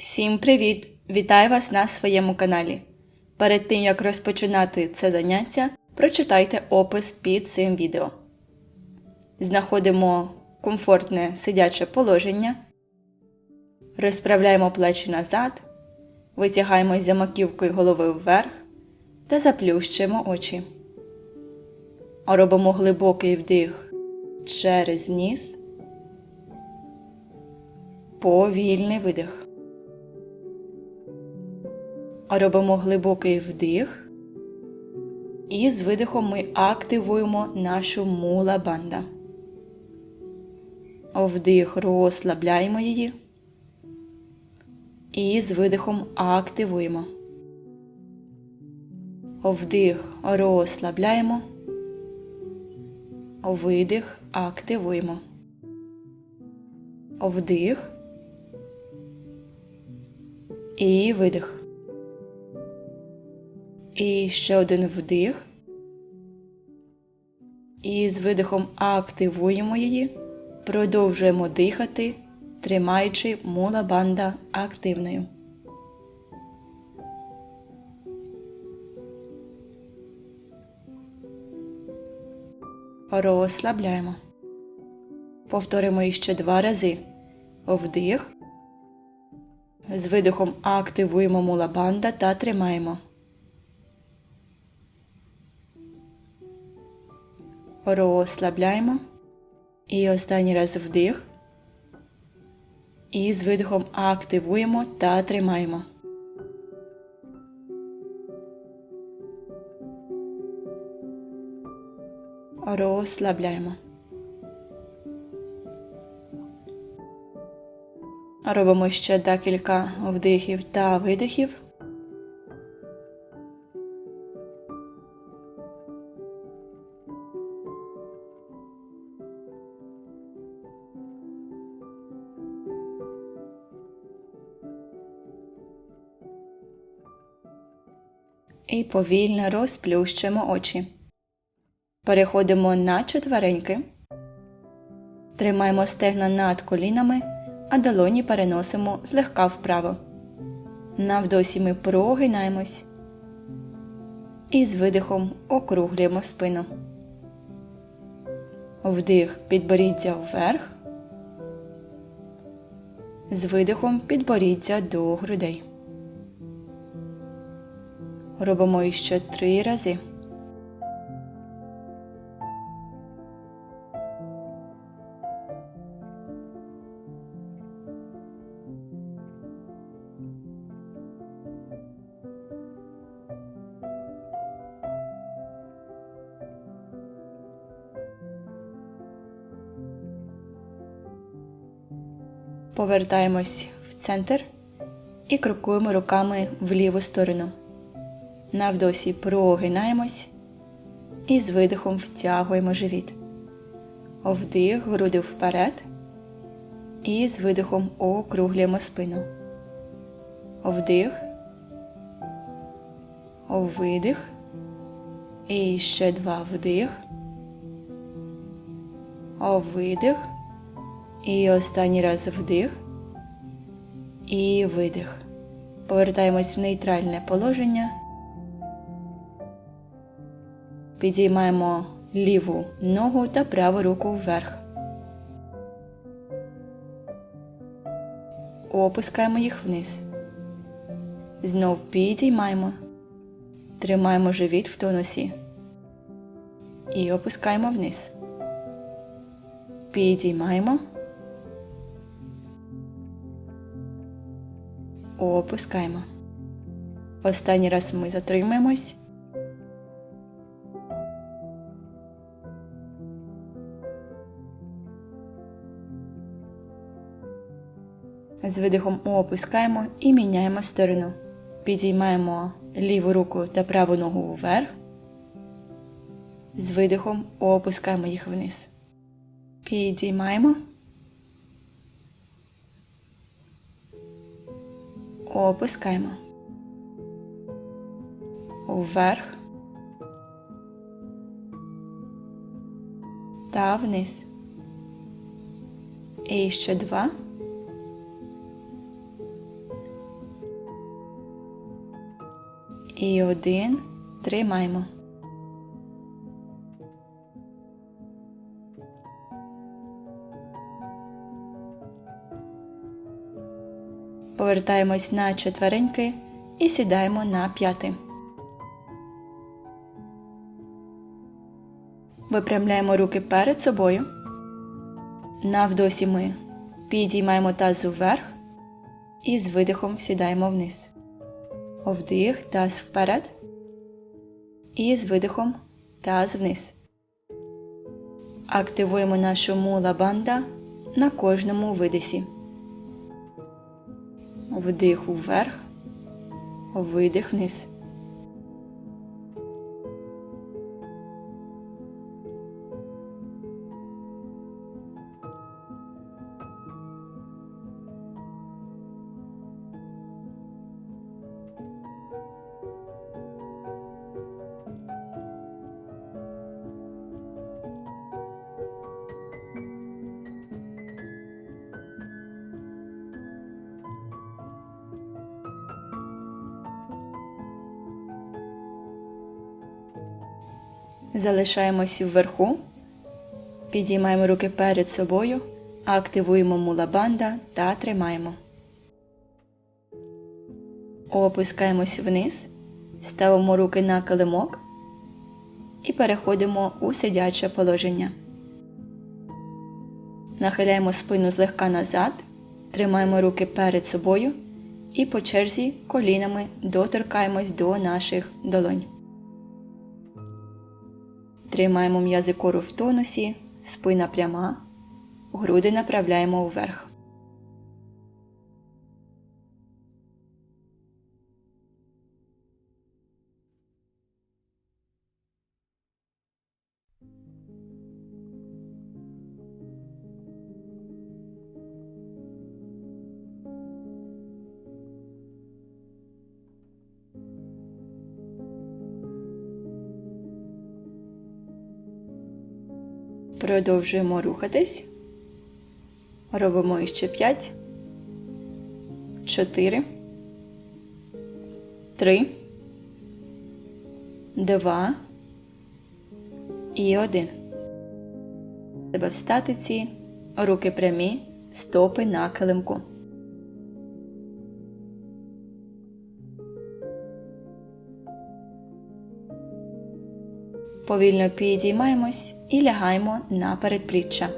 Всім привіт! Вітаю вас на своєму каналі. Перед тим як розпочинати це заняття, прочитайте опис під цим відео. Знаходимо комфортне сидяче положення, розправляємо плечі назад, витягаємось за маківкою голови вверх та заплющуємо очі. Робимо глибокий вдих через ніс, повільний видих. Робимо глибокий вдих. І з видихом ми активуємо нашу мула банда. Вдих розслабляємо її. І з видихом активуємо. Вдих розслабляємо. Видих активуємо. Вдих. І видих. І ще один вдих. І з видихом активуємо її. Продовжуємо дихати, тримаючи мула банда активною. Розслабляємо. Повторимо іще два рази. Вдих. З видихом активуємо мула банда та тримаємо. Розслабляємо. І останній раз вдих. І з видихом активуємо та тримаємо. Розслабляємо. Робимо ще декілька вдихів та видихів. Повільно розплющимо очі. Переходимо на четвереньки. Тримаємо стегна над колінами, а долоні переносимо злегка вправо. На вдосі ми прогинаємось. І з видихом округлюємо спину. Вдих підборіддя вверх. З видихом підборіддя до грудей. Робимо іще три рази. Повертаємось в центр і крокуємо руками в ліву сторону. На вдосі прогинаємось і з видихом втягуємо живіт. Вдих, груди вперед. І з видихом округлюємо спину. Вдих. Видих. І ще два вдих. Видих. І останній раз вдих. І видих. Повертаємось в нейтральне положення. Підіймаємо ліву ногу та праву руку вверх. Опускаємо їх вниз. Знов підіймаємо. Тримаємо живіт в тонусі. І опускаємо вниз. Підіймаємо. Опускаємо. Останній раз ми затримаємось. З видихом опускаємо і міняємо сторону. Підіймаємо ліву руку та праву ногу вверх. З видихом опускаємо їх вниз. Підіймаємо. Опускаємо. Вверх. Та вниз. І ще два. І один. Тримаємо. Повертаємось на четвереньки і сідаємо на п'яти. Випрямляємо руки перед собою. На вдосі ми підіймаємо таз вверх і з видихом сідаємо вниз. Вдих, таз вперед. І з видихом таз вниз. Активуємо нашу мула банда на кожному видисі. Вдих вверх, видих вниз. Залишаємось вверху, підіймаємо руки перед собою, активуємо мулабанда та тримаємо. Опускаємось вниз, ставимо руки на килимок і переходимо у сидяче положення. Нахиляємо спину злегка назад, тримаємо руки перед собою і по черзі колінами доторкаємось до наших долонь. Тримаємо м'язи кору в тонусі, спина пряма, груди направляємо вверх. Продовжуємо рухатись. Робимо іще 5, 4, 3, 2 і 1. Себе в статиці, руки прямі, стопи на килимку. Повільно підіймаємось і лягаємо на передпліччя.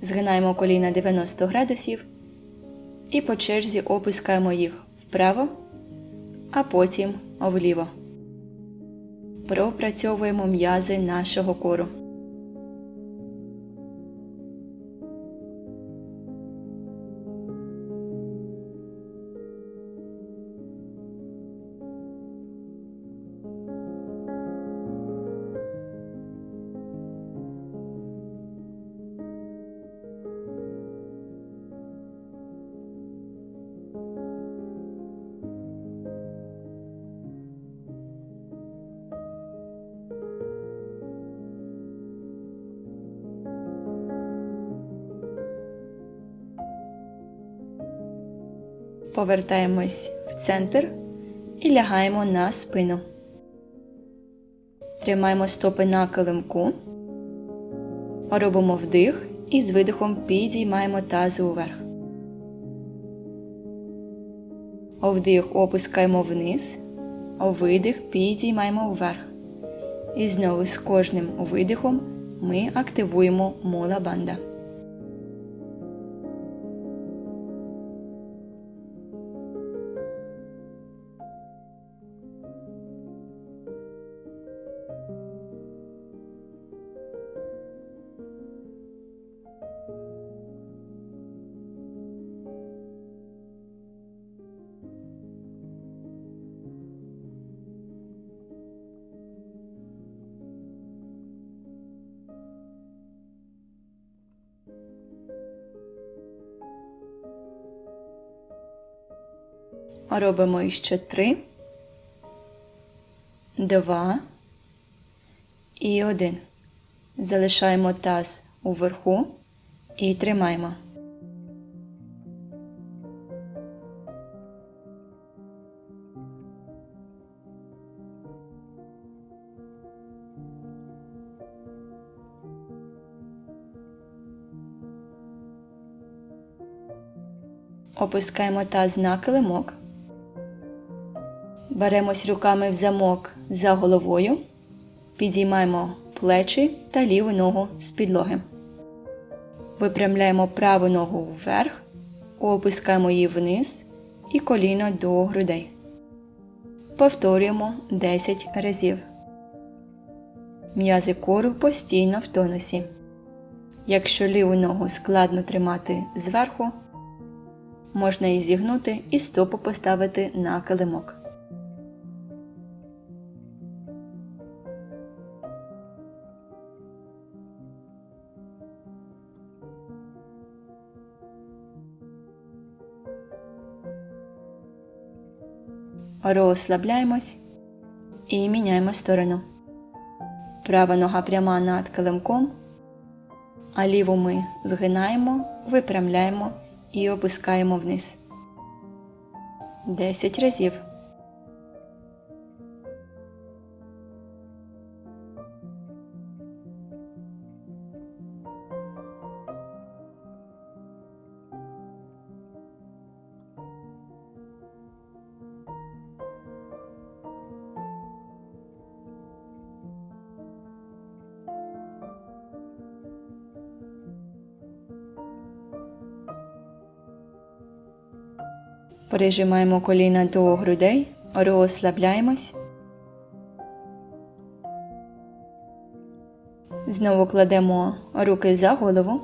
Згинаємо коліна 90 градусів і по черзі опускаємо їх вправо, а потім вліво. Пропрацьовуємо м'язи нашого кору. Повертаємось в центр і лягаємо на спину. Тримаємо стопи на килимку. Робимо вдих і з видихом підіймаємо таз уверх. Вдих опускаємо вниз, видих підіймаємо вверх. І знову з кожним видихом ми активуємо мула банда. Робимо іще три, два і один. Залишаємо таз уверху і тримаємо. Опускаємо таз на килимок. Беремось руками в замок за головою. Підіймаємо плечі та ліву ногу з підлоги. Випрямляємо праву ногу вверх, опускаємо її вниз і коліно до грудей. Повторюємо 10 разів. М'язи кору постійно в тонусі. Якщо ліву ногу складно тримати зверху, можна її зігнути і стопу поставити на килимок. Розслабляємось і міняємо сторону. Права нога пряма над килимком, а ліву ми згинаємо, випрямляємо і опускаємо вниз. 10 разів. Прижимаємо коліна до грудей, розслабляємось. Знову кладемо руки за голову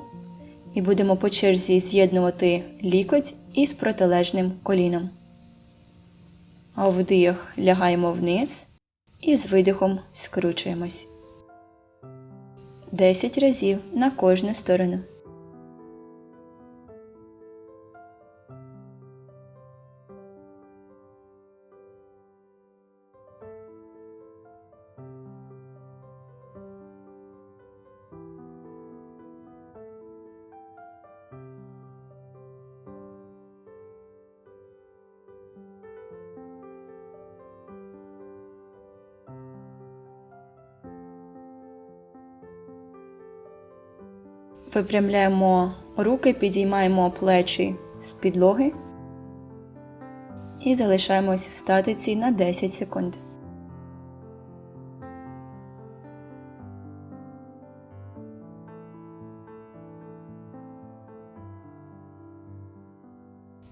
і будемо по черзі з'єднувати лікоть із протилежним коліном. Вдих лягаємо вниз і з видихом скручуємось. 10 разів на кожну сторону. Випрямляємо руки, підіймаємо плечі з підлоги і залишаємось в статиці на 10 секунд.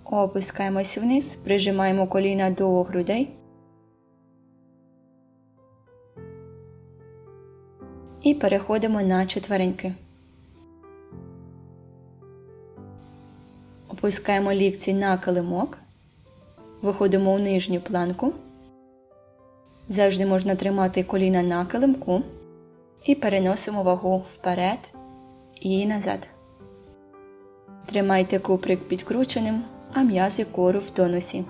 Опускаємось вниз, прижимаємо коліна до грудей. І переходимо на четвереньки. Опускаємо лікці на килимок, виходимо у нижню планку. Завжди можна тримати коліна на килимку і переносимо вагу вперед і назад. Тримайте куприк підкрученим, а м'язи кору в тонусі.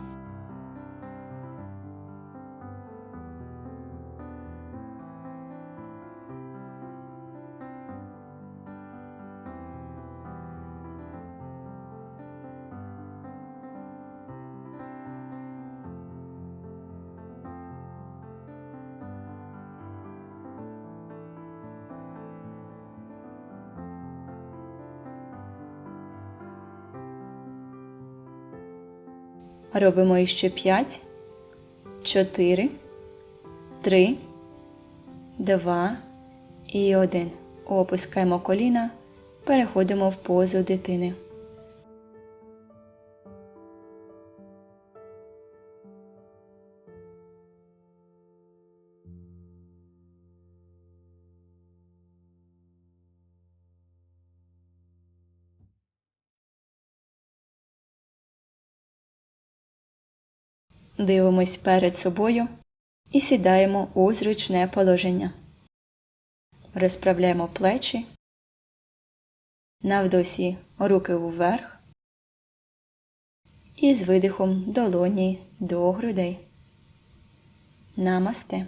Робимо іще 5, 4, 3, 2 і 1. Опускаємо коліна, переходимо в позу дитини. Дивимось перед собою і сідаємо у зручне положення. Розправляємо плечі. На вдосі руки вверх. І з видихом долоні до грудей. Намасте.